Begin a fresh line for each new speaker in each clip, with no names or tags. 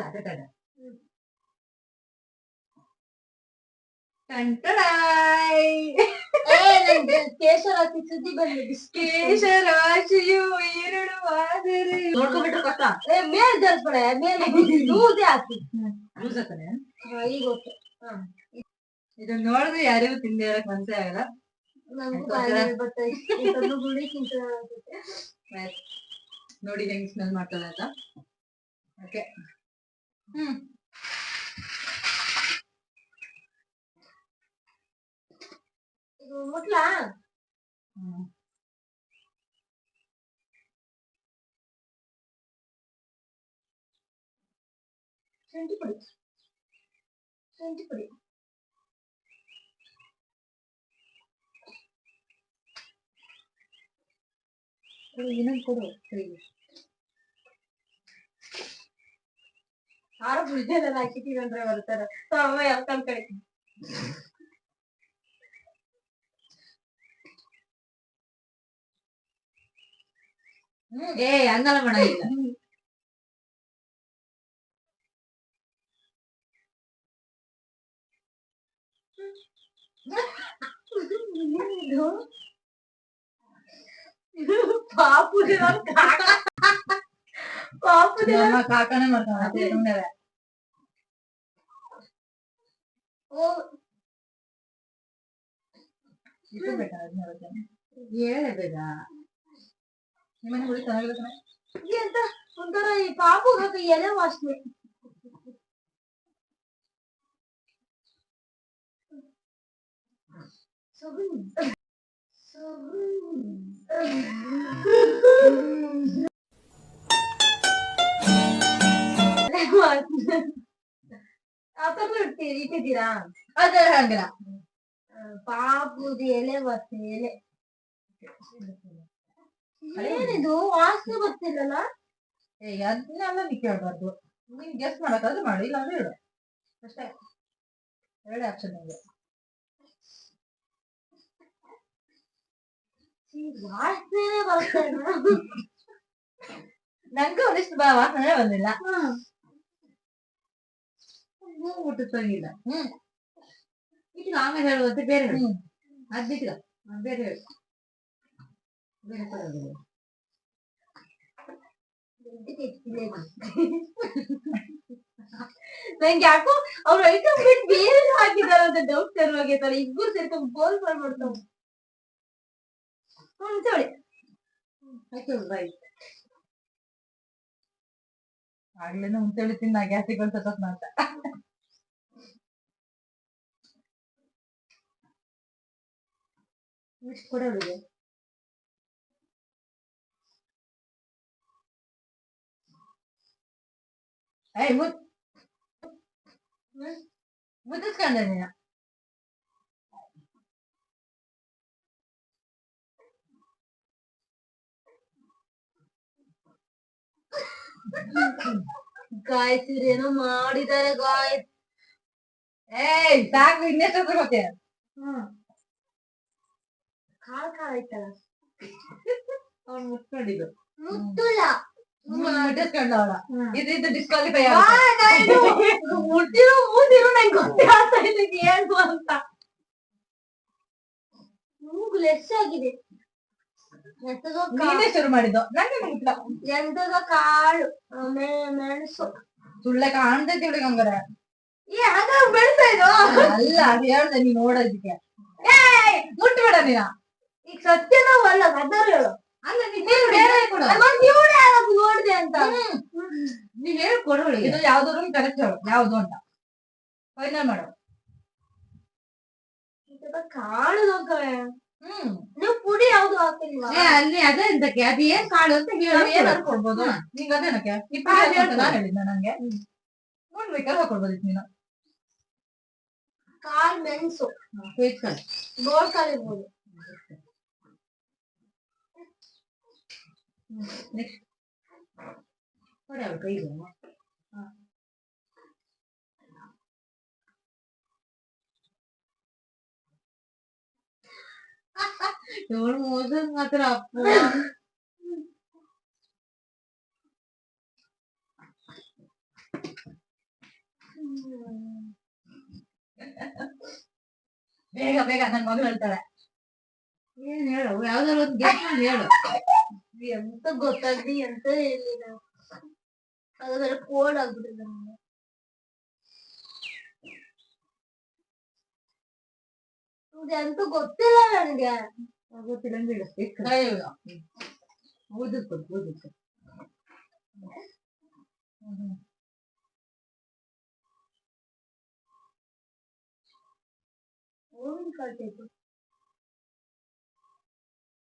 ಅದ ತಡ
ಹ್ಮ್.
ಟಂಟಡಾಯ್
ಏ ನಂಗೆ ಹಾಕಿ ಸುದ್ದಿ ಬಂದಿದೆ.
ಕೇಶರಾಶಿಯು ಆದರೆ ನೋಡ್ಕೊಂಡ್ಬಿಟ್ರೆ ಕಷ್ಟ
ಏ ಮೇಲ್ ಜರ್ಸ್ಬೇಡ. ಮೇಲೆ ದೂರದೇ ಹಾಕಿ.
ಲೂಸ್ ಆಗ್ತಾನೆ
ಈಗ ಓಕೆ
ಇದನ್ನ ನೋಡಿದ್ರೆ ಯಾರಿಗೂ ತಿಂಡಿ ಹೇಳಕ್ ಮನ್ಸೇ ಆಗಲ್ಲ. ಆಯ್ತು. ನೋಡಿ ಹೆಂಗ್ ಸ್ಮೆಲ್ ಮಾಡ್ತದೆ ಅಂತ. ಓಕೆ ಹ್ಮ್
ಇದು ಮುಟ್ಲಾ
ಹ್ಮ್.
ಶುಂಠಿ ಪುಡಿ ಶುಂಠಿ ಪುಡಿ
ಇನ್ನೊಂದು ಕೊಡು ಕೈಗೆ.
ಖಾರ ಪುಡಿ ಎಲ್ಲ ಹಾಕಿಟ್ಟಿರಂದ್ರೆ ಬರ್ತಾರ ಅಮ್ಮ ಯಾಕಂತ ಕಡೆ
ಏ ಹಂಗಲ್ಲ ಮಾಡಂಗಿಲ್ಲ
ಇದು ಪಾಪುದೆ ನನ್ ಕಾಕ ಪಾಪುದೆ
ನಮ್ಮ ಕಾಕನೇ ಮಾಡ್ತಾನೆ ಅದೇ ಸುಮ್ನೆ
ಓ
ಇದು ಬೇಕಾ ಹದಿನಾರು ಜನ ಹೇಳೇ ಬೇಗ ನಿಮ್ಮನೆ ಹುಳಿ ಚೆನ್ನಾಗಿಲ್ಲ ಕಣೆ.
ಈ ಅಂತ ಒಂಥರ ಈ ಪಾಪು ಎಲೆ ವಾಸನೆ ಸೊಗು. ಆ ಥರ ಇಡ್ತೀರಿ ಇಟ್ಟಿದ್ದೀರಾ?
ಅದೇ, ಹಂಗಲ್ಲ.
ಪಾಪುದು ಎಲೆ ವಾಸನೆ ಎಲೆ. ಏನಿದು? ವಾಸನೆ ಬರ್ತಿಲ್ಲಲ್ಲ
ಏ, ಅದನ್ನೆಲ್ಲ ನೀ ಕೇಳ್ಬಾರ್ದು. ನೀನ್ ಗೆಸ್ ಮಾಡಕ್ಕಾದ್ರೆ ಮಾಡು ಇಲ್ಲ ಅಂದ್ರೆ ಹೇಳು ಅಷ್ಟೇ. ಎರಡು ಆಪ್ಷನ್ ಇದೆ
ವಾಸನೆ ಬರ್ತಾ
ನಂಗೂ ಒಂದಿಷ್ಟು ವಾಸನೆ ಬಂದಿಲ್ಲ.
ಹ್ಮ್.
ಹ್ಞೂ ಮುಟ್ಟಿಸಂಗಿಲ್ಲ ಹ್ಮ್ ಇಟ್ಟು ಆಮೇಲೆ ಹೇಳುವಂತೆ ಬೇರೆ ಹೇಳು ಅದ್ ಬಿಟ್ಟಿಲ್ಲ ಅದ್ ಬೇರೆ ಹೇಳು ಬೇರೆ ಪರವಾಗಿಲ್ಲ
ನಂಗೆ ಯಾಕೋ ಅವ್ರ ಐಟಮ್ ಬಿಟ್ಟು ಬೇರೆ ಹಾಕಿದಾರ ಅಂತ ಡೌಟ್ ಶುರುವಾಗೈತಲ್ಲ ಇಬ್ಬರು ಸೇರ್ಕೊಂಡು ಗೋಲ್ ಮಾಡ್ಬಿಡ್ತಾವ ಹ್ಮ್ ಚಳಿ
ಆಯ್ತು ರೈಟ್ ಆಗ್ಲೇನೆ ಮುಂಚೆ ತಿನ್ನ ಗ್ಯಾಸಿಗೆ ಸತತ್ ಅಂತ ಇಷ್ಟು ಕೂಡ ಹುಡುಗಿ ಏಯ್ ಮುದ್ ಮುದ್ದಿಸ್ಕೊಂಡೆ ನೀನು
ಗಾಯತ್ರಿ ಏನೋ ಮಾಡಿದ್ದಾರೆ ಗಾಯ
ಏಯ್, ಸಾಕು ಇನ್ನೆಷ್ಟು ತಗೋತೀಯ
ಹ್ಮ್.
ಅವ್ನು ಇದು ಇದು ಡಿಸ್ಕ್ವಾಲಿಫೈ
ಮುಟ್ಟಿರೋ ಮೂತಿರೋ ನಂಗೆ ಗೊತ್ತೇ ಆಗ್ತಾ ಇಲ್ಲ ಇದು ಏನು ಅಂತ. ಮೂಗು ಲೆಸ್ ಆಗಿದೆ ಎಂತದೋ ಕಾ-
ನೀನೇ ಶುರು ಮಾಡಿದ್ದು. ನಂಗೆ
ಎಂತದೋ ಕಾಳು. ಮೆಣಸು.
ಸುಳ್ಳೆ ಕಾಣ್ತೈತಿ ಹಂಗಾರೆ
ಏ ಇದು.
ಅಲ್ಲ ಅದು ಹೇಳ್ದೆ ನೀನ್ ನೋಡೋದಕ್ಕೆ. ಏಯ್ ಮುಟ್ಬೇಡ ನೀನ.
ಈಗ ಸತ್ಯನೋ ಅಲ್ಲ ಗದ್ದರ್ ಹೇಳು
ಅಲ್ಲ ನೀನ್ ಬೇರೆ ಕೊಡು.
ಮತ್ತ್ ಇವ್ಳು ಯಾವಾಗ ನೋಡ್ದೆ ಅಂತ.
ನೀವ್ ಹೇಳಿ ಕೊಡು ಇದು ಯಾವ್ದಾದ್ರು ಕರೆಕ್ಟ್ ಹೇಳು. ಯಾವ್ದು ಅಂತ. ಫೈನಲ್ ಮಾಡು.
ಕಾಳು
ಹ್ಮ್.
ನೀವು ಪುಡಿ ಯಾವ್ದು ಹಾಕಿಲ್ವಾ
ಅಲ್ಲಿ ಅದೇ ಅಂತಕ್ಕೆ ಅದು ಏನ್ ಕಾಳು ಅಂತ ಹೇಳು. ಏನಾದ್ರು ಕೊಡ್ಬೋದು ನಿಂಗ ಅದೇನಕ್ಕೆ ಈ ಅಂತ ನಾನು ಹೇಳಿದ್ನ ನಂಗೆ. ನೋಡ್ಬೇಕಾದ್ರೆ ಕೊಡ್ಬೋದಿತ್ತು ನೀನು.
ಕಾಲ್ ಮೆಣಸು. ಗೋಳ್ ಕಾಳು ಇರ್ಬೋದು.
ನೆಕ್ಸ್ಟ್ ಕೊಡಿ ಅವ್ರ ಕೈಗೆ ಇವಳು ಮೋಸ ಮಾತ್ರ ಅಪ್ಪ
ಬೇಗ ಬೇಗ ನನ್ ಮಗಳು ಹೇಳ್ತಾಳೆ
ಏನ್ ಹೇಳು ಯಾವ್ದಾದ್ರು ಒಂದು ಗೆಸ್ಟ್ ಮಾಡಿ ಹೇಳು
ಎಂತ ಗೊತ್ತಾಗ್ಲಿ ಎಂತ ಹೇಳಿ ನಾವು ಅದು ಬೇರೆ ಕೋಲ್ಡ್ ಆಗ್ಬಿಟ್ಟಿದೆ ನಮ್ಗೆ ಇದು ಎಂತ ಗೊತ್ತಿಲ್ಲ ನನ್ಗೆ.
ಗೊತ್ತಿಲ್ಲ ಬಿಡು ಓದಕ್ಕೆ ಓದಕ್ಕೆ
ಹೂವಿನ ಕಳ್ತೈತು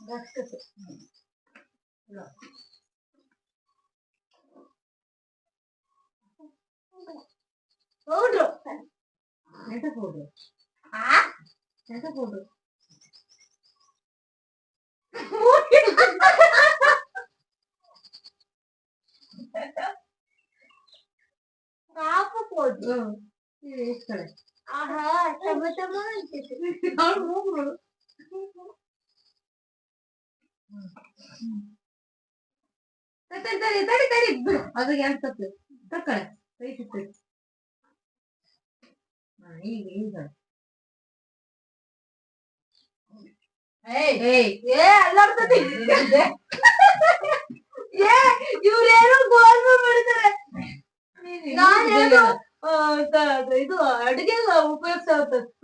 ಗಸಗಸೆ ಹೌದು
ಎಂತ ಕೊಡು
ಆ
ಎಂತ ಕೊಡು
ಕಾಪು ಕೊಡು
ಎಷ್ಟು ತಡಿ ತಡಿ ತಡಿ ತಡಿ ಬಿಡು ಅದು ಎರಡು ತಪ್ಪು ತಕ್ಕಳೆ ಕೈ ಸಿಕ್ತು ಹಾ ಈಗ ಈಗ
ಏಯ್
ಏಯ್
ಏ ಅಲ್ಲಾಡ್ತದೆ ಏ ಇವ್ರೇನೋ ಗೋಲ್ಮ ಮಾಡಿದ್ದಾರೆ ನಾನ್ ಏನೋ ಆ, ತ- ತ- ಇದು ಅಡಿಗೆ ಉಪಯೋಗಿಸ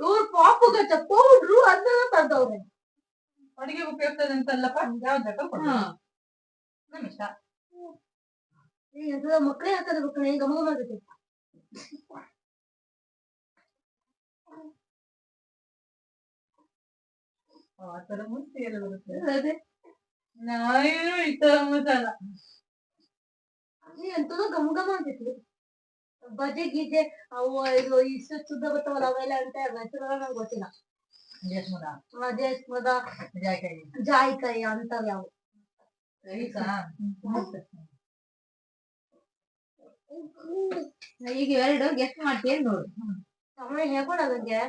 ಇವ್ರು ಪಾಪುಗ ಪೌಡ್ರು ಅದನ್ನ ತಂದವ್ರೆ
ಅಡಿಗೆ ಉಪಯೋಗಿಸ್ತದಂತಲ್ಲಪ್ಪ ಅಂತಲ್ಲಪ್ಪ
ಹಾ.
ನಮ್ ಇಷ್ಟ
ಮಕ್ಕಳೇ ಹಾಕದ ಕಣೆ ಗಮ ಗಮ ಆಗುತ್ತೆ
ಆತರ ತರ ಮುಂಚೆ ಎಲ್ಲ ಬರುತ್ತೆ.
ಅದೇ.
ನಾವೇನು ಈ ತರ ಮಸಾಲ
ನೀ ಎಂತದೋ ಗಮ ಗಮ ಅಂತಿತ್ತು ಬಜೆ ಗೀಜೆ ಅವು ಇದು ಇಷ್ಟು ಶುದ್ಧ ಬರ್ತಾವಲ್ಲ ಅವೆಲ್ಲ ಅಂತ ಹೆಸರು ನಂಗೆ ಗೊತ್ತಿಲ್ಲ.
ದೇಶಮುದ
ಅದೇ ಮದ
ಜಾಯ್ಕಾಯಿ
ಜಾಯಿಕಾಯಿ ಅಂತವ್ ಯಾವ
ರೈಸಾ
ಈಗ ಎರಡು ಗೆಸ್ಟ್ ಮಾಡ್ತೀನಿ ನೋಡು.
ತಮ್ಮ ಹೇಳ್ಕೊಡ ನಂಗೆ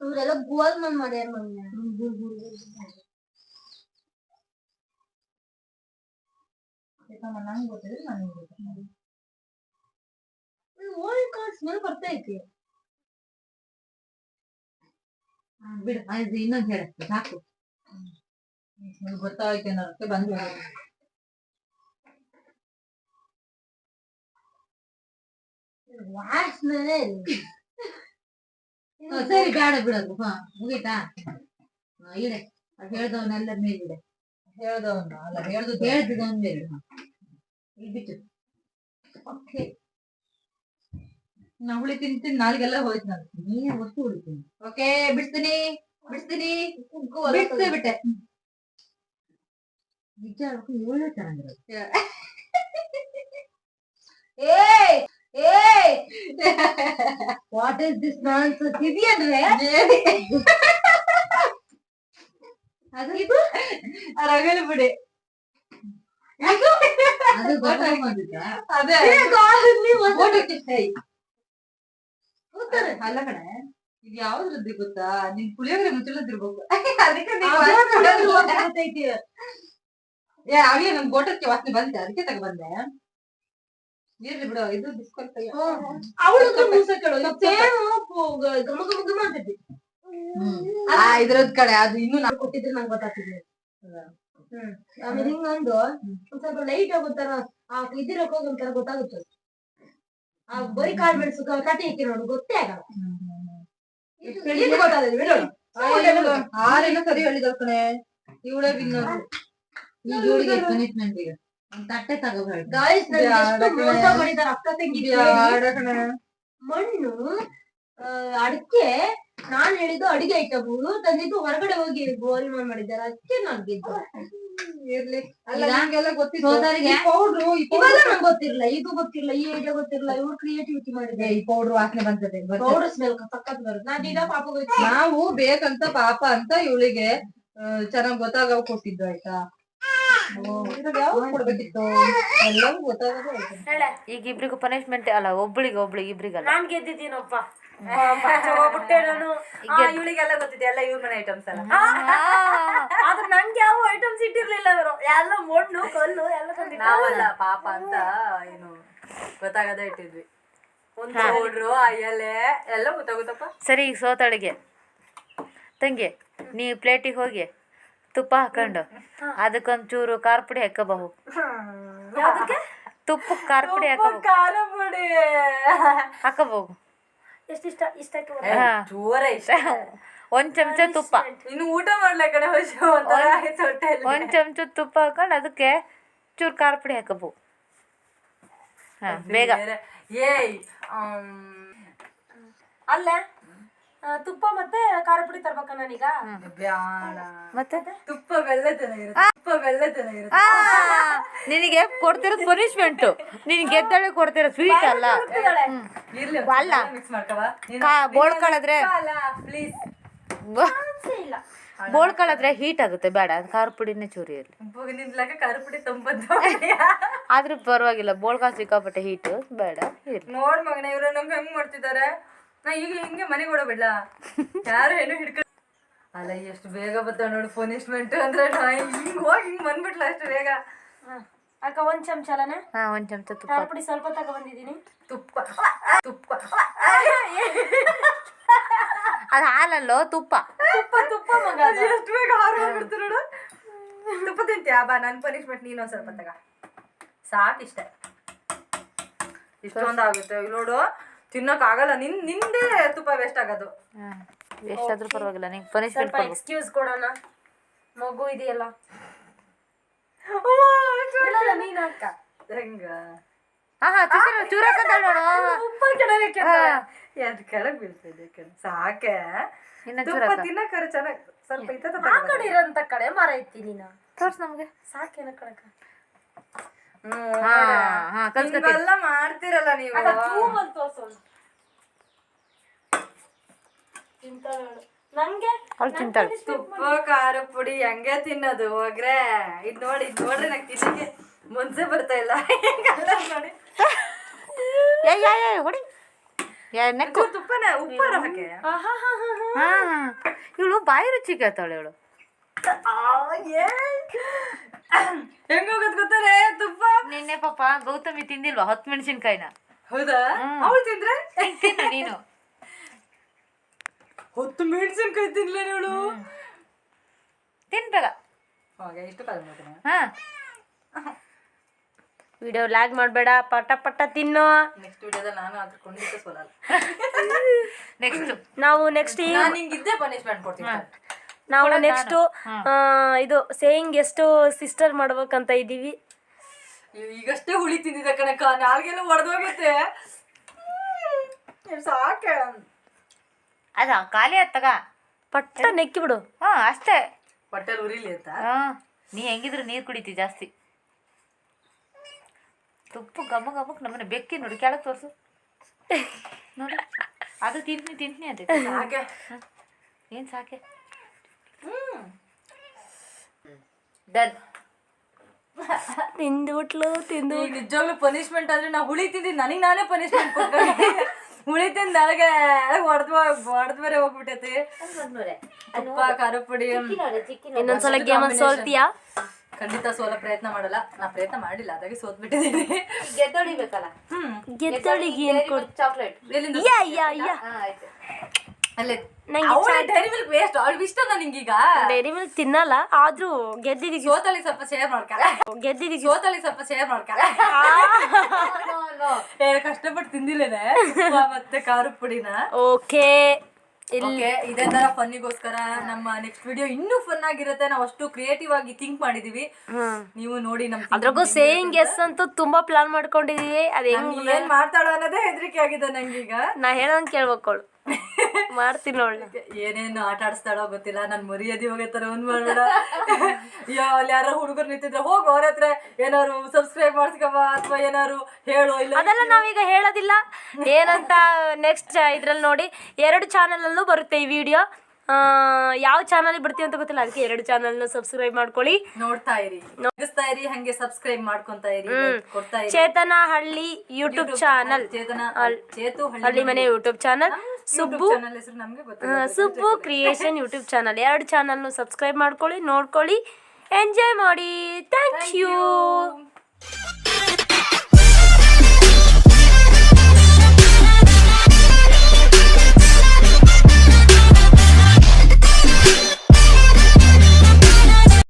ಇವ್ರೆಲ್ಲ ಗೋಲ್ ಮನ್ ಮಾಡ್ಯಾರ ಮೊನ್ನೆ.
ಚಿಕ್ಕಮ್ಮ ನಂಗೆ ಗೊತ್ತಿದ್ರೆ ನನಗೆ ಗೊತ್ತಿಲ್ಲ.
ಓಲ್ಡ್ ಕಾರ್ಡ್ ಸ್ಮೆಲ್ ಬರ್ತಾ
ಬಿಡು ಅದು ಇನ್ನೊಂದು ಹೇಳು ಸಾಕು
ನಿಮ್ಗೆ ಗೊತ್ತಾಯ್ತು ಅನ್ನೋದಕ್ಕೆ ಬಂದು
ವಾಸನೆ
ಹಾ, ಸರಿ ಬೇಡ ಬಿಡೋದು ಹಾ ಮುಗೀತಾ? ಹಾ, ಇಡೆ ಅದು ಹೇಳ್ದವನ್ನೆಲ್ಲ ಮೇಲಿಡೆ
ಹೇಳ್ದವನ್ನ ಅಲ್ಲ ಹೇಳ್ದು
ಹೇಳ್ದವನ್ ಮೇಲೆ ಹಾ ಇಲ್ಲಿ ಬಿಟ್ಟು
ನಾ ಹುಳಿ ತಿಂದು ತಿಂದು ನಾಲ್ಗೆಲ್ಲ ಹೋಯ್ತು ನಾನು
ನೀನೇ ಒಟ್ಟು ಉಳಿತೀನಿ
ಓಕೆ ಬಿಡ್ತೀನಿ ಬಿಡ್ತೀನಿ ಬಿಡ್ತು ಬಿಟ್ಟೆ
ನಿಜ ಹೇಳ್ಬೇಕು ಏಳು ಚೆನ್ನಾಗಿರೋದು
ಏಯ್ ಏಯ್ ವಾಟ್ ಇಸ್ ದಿಸ್ ನಾನ್ಸ್ ಇದೆಯಂದ್ರೆ
ಅದು
ಇದು
ರಗಳೆ ಬಿಡಿ
ಅದು ಗೊತ್ತಾಗ್ಬೋದಿತ್ತ
ಅದೇ
ಗೊತ್ತಾರೆ
ಅಲ್ಲ ಕಣೆ. ಇದು ಯಾವ್ದ್ರದ್ದು ಗೊತ್ತಾ? ನಿನ್ ಪುಳಿಯೋಗರೆ ಮುಚ್ಚಳದಿರ್ಬೇಕು ಅದಕ್ಕೆ. ಏ ಅವೇ ನನ್ ಗೋಟಕ್ಕೆ ವಾಸನೆ ಬಂತೆ ಅದಕ್ಕೆ ತಗೊಬಂದೆ ಇರ್ಲಿ ಬಿಡು ಇದು ಬಿಸ್ಕೊಳ್ತಾ
ಅವಳು ಗಮ ಗಮ ಗಮ ಅಂತೈತಿ
ಇದ್ರದ್ ಕಡೆ ಅದು ಇನ್ನು
ನಾನು ಕೊಟ್ಟಿದ್ರೆ ನಂಗೆ ಗೊತ್ತಾಗ್ತಿದ್ದೆ ಹ್ಮ್. ಆಮೇಲೆ ಹಿಂಗೊಂದು ಸ್ವಲ್ಪ ಲೈಟ್ ಆಗೋತರ ಆ ಇದಿರಕ್ ಹೋಗಿ ಒಂಥರ ಗೊತ್ತಾಗುತ್ತೆ ಆ ಬರಿ ಕಾಳು ಮೆಣಸು ಕಟ್ಟಿ ಹಾಕಿ ನೋಡು ಗೊತ್ತೇ ಆಗಲ್ಲ.
ಆರೇನೋ ಸರಿ ಹೇಳಿದ್ರು ಕಣೆ ಇವಳೇ ವಿನ್ನರ್
ಈ ಜೋಡಿಗೆ ಪನಿಷ್ಮೆಂಟ್ ಈಗ ತಟ್ಟೆ ತಗೋಬೇಡ
ಕಣೆ.
ಮೋಸ ಮಾಡಿದಾರೆ ಅಕ್ಕ ತಂಗಿ ಮಣ್ಣು ಅಡಿಕೆ ನಾನ್ ಹೇಳಿದ್ದು ಅಡಿಗೆ ಐಟಮ್ ತಂದಿದ್ದು ಹೊರಗಡೆ ಹೋಗಿ ಗೋಲ್ ಮಾಡಿದ್ದಾರೆ ಅದಕ್ಕೆ ನಾನು ಗೆದ್ದು
ಇರ್ಲಿ. ಅಲ್ಲ
ಈಗ
ನಿಮ್ಗೆಲ್ಲ ಗೊತ್ತಿತ್ತು.
ಸೋದರಿಗೆ
ಈ ಪೌಡ್ರು ಈ
ಇವೆಲ್ಲ
ಪೌಡ್ರು
ನಂಗೆ ಗೊತ್ತಿರಲಿಲ್ಲ ಇದು ಗೊತ್ತಿರಲಿಲ್ಲ ಈ ಐಡಿಯಾ ಗೊತ್ತಿರಲಿಲ್ಲ ಇವ್ರು ಕ್ರಿಯೇಟಿವಿಟಿ ಮಾಡಿದೆ
ಈ ಪೌಡ್ರು ವಾಸನೆ ಬಂತದೆ ಗೊತ್ತಾ?
ಪೌಡರ್ ಸ್ಮೆಲ್ ಸಖತ್ ಬರುತ್ತೆ ನಾ ದಿನ ಪಾಪ
ನಾವು ಬೇಕಂತ ಪಾಪ ಅಂತ ಇವಳಿಗೆ ಚೆನ್ನಾಗ್ ಗೊತ್ತಾಗ ಕೊಟ್ಟಿದ್ದು ಆಯ್ತಾ? ಯಾವ್ದು ಕೊಡ್ಬೇಕಿತ್ತು? ಎಲ್ಲವೂ ಗೊತ್ತಾಗೋದು ಆಯ್ತು.
ಈಗ ಇಬ್ರಿಗೂ ಪನಿಷ್ಮೆಂಟ್ ಅಲ್ಲ ಒಬ್ಳಿಗೆ ಒಬ್ಳಿಗೆ ಇಬ್ರಿಗಲ್ಲ.
ನಾನ್ ಗೆದ್ದಿದ್ದೀನಪ್ಪ. ಹೋಗ್ಬಿಟ್ಟೆ ನಾನು
ಇವಳಿಗೆಲ್ಲ ಗೊತ್ತಿದೆ ಎಲ್ಲ ಇವ್ರ ಮನೆ ಐಟಮ್ಸ್ ಅಲ್ಲ
ಆದ್ರೆ ನಂಗೆ ಯಾವ ಐಟಮ್ಸ್ ಇಟ್ಟಿರ್ಲಿಲ್ಲ ಅವರು ಎಲ್ಲ ಮಣ್ಣು ಕಲ್ಲು ಎಲ್ಲ ತಂದಿದ್ದಾರೆ.
ನಾವಲ್ಲ ಪಾಪ ಅಂತ ಏನು ಗೊತ್ತಾಗದ ಇಟ್ಟಿದ್ವಿ. ಒಂದು ಪೌಡ್ರು ಆ ಎಲೆ ಎಲ್ಲ ಗೊತ್ತಾಗುತ್ತಪ್ಪ
ಸರಿ ಈಗ ಸೋತಳಿಗೆ. ತಂಗಿ ನೀ ಪ್ಲೇಟಿಗೆ ಹೋಗಿ ತುಪ್ಪ ಹಾಕೊಂಡು ಅದಕ್ಕೊಂಚೂರು ಖಾರ ಪುಡಿ ಹಾಕಬಹುದು ತುಪ್ಪ ಖಾರ ಪುಡಿ ಹಾಕಬಹುದು
ಖಾರ ಪುಡಿ.
ಹಾಕಬಹುದು
ಎಷ್ಟಿಷ್ಟ ಇಷ್ಟಕ್ಕೆ ಬರುತ್ತೆ.
ಹಾ.
ಜೋರ ಇಷ್ಟ.
ಒಂದ್ ಚಮಚ ತುಪ್ಪ.
ಇನ್ನು ಊಟ ಮಾಡ್ಲ ಕಡೆ ಹೊಸ? ಒಂಥರ ಆಯ್ತು ಹೊಟ್ಟೆಯಲ್ಲಿ.
ಒಂದ್ ಚಮಚ ತುಪ್ಪ ಹಾಕೊಂಡು ಅದಕ್ಕೆ ಚೂರು ಖಾರ ಪುಡಿ ಹಾಕಬಹುದು ಹಾ ಬೇಗ.
ಬೇರೆ. ಏಯ್ ಆಮ್,
ಅಲ್ಲ. ಆ, ತುಪ್ಪ ಮತ್ತೆ ಖಾರ ಪುಡಿ ತರ್ಬೇಕ ನಾನೀಗ?
ಬ್ಯಾಡ.
ಮತ್ತೆ?
ತುಪ್ಪ ಬೆಲ್ಲ ಚೆನ್ನಾಗಿರುತ್ತೆ ತುಪ್ಪ ಬೆಲ್ಲ ಚೆನ್ನಾಗಿರುತ್ತೆ
ಆ, ನಿನಗೆ ಕೊಡ್ತಿರೋದು ಪನಿಷ್ಮೆಂಟ್ ನಿನ್ಗೆ ಗೆದ್ದಳೆ ಕೊಡ್ತಿರೋ ಸ್ವೀಟ್ ಅಲ್ಲ.
ಇರ್ಲಿ
ಅಲ್ಲ.
ಮಿಕ್ಸ್ ಮಾಡ್ಕವ
ಕಾ- ಬೋಳ್ಕೊಳದ್ರೆ
ಪ್ಲೀಸ್
ಇಲ್ಲ.
ಬೋಳ್ಕೊಳದ್ರೆ ಹೀಟ್ ಆಗುತ್ತೆ ಬೇಡ. ಖಾರ ಪುಡಿನೇ ಚೂರಿ ಇರಲಿ
ಖಾರ ಪುಡಿ
ಆದ್ರೂ ಪರವಾಗಿಲ್ಲ ಬೋಳ್ಕ ಸಿಕ್ಕಾಪಟ್ಟೆ ಹೀಟ್ ಬೇಡ ಇರ್ಲಿ.
ನೋಡ್ ಮಗನ ಇವ್ರು ನಮ್ಗೆ ಹೆಂಗ್ ಮಾಡ್ತಿದ್ದಾರೆ? ನಾ ಈಗ ಹಿಂಗೆ ಮನೆಗೆ ಓಡಬಿಡ್ಲ ಯಾರು ಏನು ಹಿಡ್ಕ ಅಲ್ಲ ಎಷ್ಟು ಬೇಗ ಬರ್ತಾವ ನೋಡು ಪನಿಷ್ಮೆಂಟ್ ಅಂದ್ರೆ ನಾ ಹಿಂಗ್ ಹೋಗಿ ಹಿಂಗ್ ಬಂದ್ಬಿಟ್ಲ ಅಷ್ಟು ಬೇಗ.
ಅಕ್ಕ ಒಂದ್ ಚಮಚ ಅಲ್ಲನೆ?
ಹಾ ಒಂದ್ ಚಮಚ ತುಪ್ಪ.
ಪುಡಿ ಸ್ವಲ್ಪ ತಗೊ ಬಂದಿದ್ದೀನಿ.
ತುಪ್ಪ. ತುಪ್ಪ.
ಅದು ಹಾಲಲ್ಲೋ ತುಪ್ಪ.
ತುಪ್ಪ ತುಪ್ಪ ಮಗ ಅದು.
ಎಷ್ಟು ಬೇಗ ಹಾರು ಹೋಗ್ಬಿಡ್ತು ನೋಡು. ತುಪ್ಪ ತಿಂತೀಯ? ಬಾ ನನ್ ಪನಿಷ್ಮೆಂಟ್ ನೀನು ಒಂದ್ ಸ್ವಲ್ಪ ತಗ. ಸಾಕಿಷ್ಟ ಇಷ್ಟೊಂದಾಗುತ್ತೆ ನೋಡು ತಿನ್ನಕ್ ಆಗಲ್ಲ ನಿನ್ ನಿಂದೇ ತುಪ್ಪ ವೇಸ್ಟ್ ಆಗೋದು.
ಎಷ್ಟಾದ್ರೂ ಪರವಾಗಿಲ್ಲ. ನಿಂಗೆ ಪನಿಷ್ಮೆಂಟ್
ಸ್ವಲ್ಪ ಎಕ್ಸ್ಕ್ಯೂಸ್ ಕೊಡೋಣ. ಮಗು ಇದೆಯಲ್ಲ. ನೀನ್ ಅಕ್ಕ
ಹೆಂಗ?
ಹಾ ಹಾ ಚೂರ ನೋಡು
ಕೆಳಗೆ ಎದ್ ಕೆಳಗ್ ಬೀಳ್ತಿದೆ ಕಣ್? ಸಾಕೆ.
ಇನ್ನ
ತುಪ್ಪ
ಚೂರ
ತಿನ್ನಕ್ಕಾರ ಚೆನ್ನಾಗ್ ಸ್ವಲ್ಪ ಇತ್ತ
ಆ ಕಡೆ ಇರೋಂತ ಕಡೆ ಮರ ಐತಿ ನೀನ.
ತೋರ್ಸ್ ನಮ್ಗೆ.
ಸಾಕೇನ ಕಣಕ
ಹಾ ಹಾ
ಮಾಡ್ತಿರಲ್ಲ ನೀವು.
ನಂಗೆ?
ಅವ್ಳು ತಿಂತಾಳೆ.
ತುಪ್ಪ ಖಾರ ಪುಡಿ ಹೆಂಗೆ ತಿನ್ನೋದು ಹೋಗ್ರೆ? ಇದ್ ನೋಡಿ ಇದ್ ನೋಡ್ರಿ ನಂಗೆ ತಿನ್ನಕ್ಕೆ ಮುಂಚೆ ಬರ್ತಾ ಇಲ್ಲ. ನೋಡಿ
ಏ ಏ ಏ ಹೊಡಿ. ಏ ನೆಕ್ಕು.
ಒಂಚೂರ್ ತುಪ್ಪನ ಉಪ್ಪಾರ ಹಾಕೆ.
ಹಾ ಇವಳು ಬಾಯಿ ರುಚಿ ಕೇಳ್ತಾಳೆ ಇವಳು.
ಹೆಂಗ್ ಹೋಗೋದ್ ಗೊತ್ತಾರೆ ತುಪ್ಪ
ನಿನ್ನೆ ಪಾಪ ಗೌತಮಿ ತಿಂದಿಲ್ವಾ? ಹತ್ತು ಮೆಣಸಿನ್ಕಾಯಿನ.
ಹೌದಾ? ಅವಳು ತಿಂದ್ರೆ?
ನೀನು
ಹೊತ್ತು ಮೆಣಸಿನ್ಕಾಯಿ ತಿನ್ಲ ನೋಡು
ತಿನ್ಬೇಕ
ಕಾಲ
ಹಾ.
ವಿಡಿಯೋ ಲ್ಯಾಗ್ ಮಾಡಬೇಡ ಪಟ ಪಟ ತಿನ್ನು.
ನೆಕ್ಸ್ಟ್ ವಿಡಿಯೋದಲ್ಲಿ ನಾನು ಅದ್ರ ಖಂಡಿತ ಸೋಲಲ್ಲ.
ನೆಕ್ಸ್ಟ್
ನಾವು ನೆಕ್ಸ್ಟ್
ನಾನು ಇದ್ದೇ ಪನಿಷ್ಮೆಂಟ್ ಕೊಡ್ತೀನಿ.
ನಾವು ನೆಕ್ಸ್ಟ್ ಇದು ಸೇಯಿಂಗ್ ಎಷ್ಟು ಸಿಸ್ಟರ್ ಮಾಡ್ಬೇಕಂತ ಇದೀವಿ
ಈಗಷ್ಟೇ ಹುಳಿ ತಿಂದಿದ್ದ ಕಣಕ ನಾಲ್ಗೆಲ್ಲ ಒಡೆದೋಗೈತೆ ಸಾಕೆ.
ಅದ ಖಾಲಿ ಆತಗ
ಪಟ್ಟ ನೆಕ್ಕಿ ಬಿಡು.
ಹಾ ಅಷ್ಟೇ.
ಹೊಟ್ಟೆಲ್ ಉರಿಲಿ ಅಂತ?
ಹಾ ನೀ ಹೆಂಗಿದ್ರು ನೀರು ಕುಡಿತಿ ಜಾಸ್ತಿ. ತುಪ್ಪ ಗಮ ಗಮಕ್ ನಮ್ಮನೆ ಬೆಕ್ಕಿ ನೋಡಿ ಕೆಳಗೆ ತೋರ್ಸು. ನೋಡಿ. ಅದು ತಿಂತೀನಿ ತಿಂತೀನಿ ಅದೇ
ಸಾಕೆ.
ಏನ್ ಸಾಕೆ? ಡನ್
ತಿಂದ್ಬಿಟ್ಲು ತಿಂದು
ನಿಜವಾಗ್ಲೂ ಪನಿಷ್ಮೆಂಟ್ ಅಂದ್ರೆ ನಾ ಹುಳಿ ತಿಂದಿದ್ದು ನನಗೆ ನಾನೇ ಪನಿಷ್ಮೆಂಟ್ ಕೊಡ್ಕೊಂಡೆ ಹುಳಿ ತಿಂದು ನನಗೆ ಹೊಡೆದ್ ಹೊಡೆದ್ ಬೇರೆ. ಹೋಗ್ಬಿಟ್ಟೈತಿ ತುಪ್ಪ ಖಾರ ಪುಡಿ
ಇನ್ನೊಂದ್ಸಲ ಗೇಮ್ ಸೋಲ್ತೀಯಾ?
ಖಂಡಿತ ಸೋಲ ಪ್ರಯತ್ನ ಮಾಡಲ್ಲ. ನಾ ಪ್ರಯತ್ನ ಮಾಡಿಲ್ಲ ಅದಾಗಿ ಸೋತ್ ಬಿಟ್ಟಿದ್ದೀನಿ
ಗೆದ್ದೊಡಿಬೇಕಲ್ಲ
ಹ್ಮ್.
ಗೆದ್ದೋಳಿಗೆ ಏನ್ ಕೊಡ್
ಚಾಕ್ಲೇಟ್
ಯಾ ಯಾ ಯಾ.
ಆಯ್ತು.
ಅಲ್ಲೇ ಡೈರಿ ಮಿಲ್ಕ್ ವೇಸ್ಟ್ ಅವಳು ಇಷ್ಟ ನಿಂಗೀಗ.
ಡೈರಿ ಮಿಲ್ಕ್ ತಿನ್ನಲ್ಲ ಆದ್ರೂ ಗೆದ್ದಿದ್ದೀವಿ
ಸೋತಳಿ ಸ್ವಲ್ಪ ಶೇರ್ ಮಾಡ್ಕಲ್ಲ.
ಗೆದ್ದಿದ್ದೀವಿ
ಸೋತಳಿ ಸ್ವಲ್ಪ ಶೇರ್ ಮಾಡ್ಕಲ್ಲ. ಕಷ್ಟಪಟ್ಟು ತಿಂದಿಲ್ಲೇನೆ? ಮತ್ತೆ ಖಾರ ಪುಡಿನ.
ಓಕೆ.
ಓಕೆ ಇದೇ ತರ ಫನ್ನಿಗೋಸ್ಕರ ನಮ್ಮ ನೆಕ್ಸ್ಟ್ ವಿಡಿಯೋ ಇನ್ನೂ ಫನ್ ಆಗಿರುತ್ತೆ. ನಾವು ಅಷ್ಟು ಕ್ರಿಯೇಟಿವ್ ಆಗಿ ಥಿಂಕ್ ಮಾಡಿದೀವಿ. ನೀವು ನೋಡಿ ನಮ್
ಅದ್ರಾಗೂ ಸೇಯಿಂಗ್ ಎಸ್ ಅಂತೂ ತುಂಬಾ ಪ್ಲಾನ್ ಮಾಡ್ಕೊಂಡಿದೀವಿ. ಅದ್ ಹೆಂಗ್
ಏನ್ ಮಾಡ್ತಾಳ ಅನ್ನೋದೇ ಹೆದರಿಕೆ ಆಗಿದೆ ನಂಗೀಗ.
ನಾ ಹೇಳೋದ್ ಕೇಳ್ಬೇಕು
ಮಾಡ್ತೀನಿ ನೋಡ್ಲ
ಏನೇನು ಆಟ ಆಡಿಸ್ತಾಳೋ ಗೊತ್ತಿಲ್ಲ. ನನ್ ಮರ್ಯಾದೆ ಹೋಗತ್ತಾರ ಒಂದ್ ಮಾಡ್ಬೇಡ. ಅಯ್ಯೋ ಅಲ್ಲಿ ಯಾರೋ ಹುಡುಗರು ನಿಂತಿದ್ರೆ ಹೋಗು ಅವ್ರ ಹತ್ರ. ಏನಾರು ಸಬ್ಸ್ಕ್ರೈಬ್ ಮಾಡ್ಸ್ಕೊಬ ಅಥವಾ ಏನಾರು ಹೇಳು ಇಲ್ಲ
ಅದೆಲ್ಲ ನಾವೀಗ ಹೇಳೋದಿಲ್ಲ. ಏನಂತ ನೆಕ್ಸ್ಟ್ ಇದ್ರಲ್ಲಿ ನೋಡಿ ಎರಡು ಚಾನಲ್ ಅಲ್ಲೂ ಬರುತ್ತೆ ಈ ವಿಡಿಯೋ ಯಾವ ಚಾನಲ್ ಬಿಡ್ತೀವಿ ಅಂತ ಗೊತ್ತಿಲ್ಲ. ಅದಕ್ಕೆ ಎರಡು ಚಾನಲ್ ಸಬ್ಸ್ಕ್ರೈಬ್ ಮಾಡ್ಕೊಳ್ಳಿ.
ನೋಡ್ತಾ ಇರಿ. ನೋಡಿಸ್ತಾ ಇರಿ ಹಂಗೆ ಸಬ್ಸ್ಕ್ರೈಬ್ ಮಾಡ್ಕೊಂತಾ ಇರಿ ಕೊಡ್ತಾ ಇರಿ.
ಚೇತನ ಹಳ್ಳಿ ಯೂಟ್ಯೂಬ್ ಚಾನಲ್
ಚೇತನ ಚೇತು
ಹಳ್ಳಿ ಮನೆ YouTube channel Subbu Subbu creation YouTube channel ಎರಡು ಚಾನಲ್ನು ಸಬ್ಸ್ಕ್ರೈಬ್ ಮಾಡ್ಕೊಳ್ಳಿ ನೋಡ್ಕೊಳ್ಳಿ. ಎಂಜಾಯ್ ಮಾಡಿ. Thank you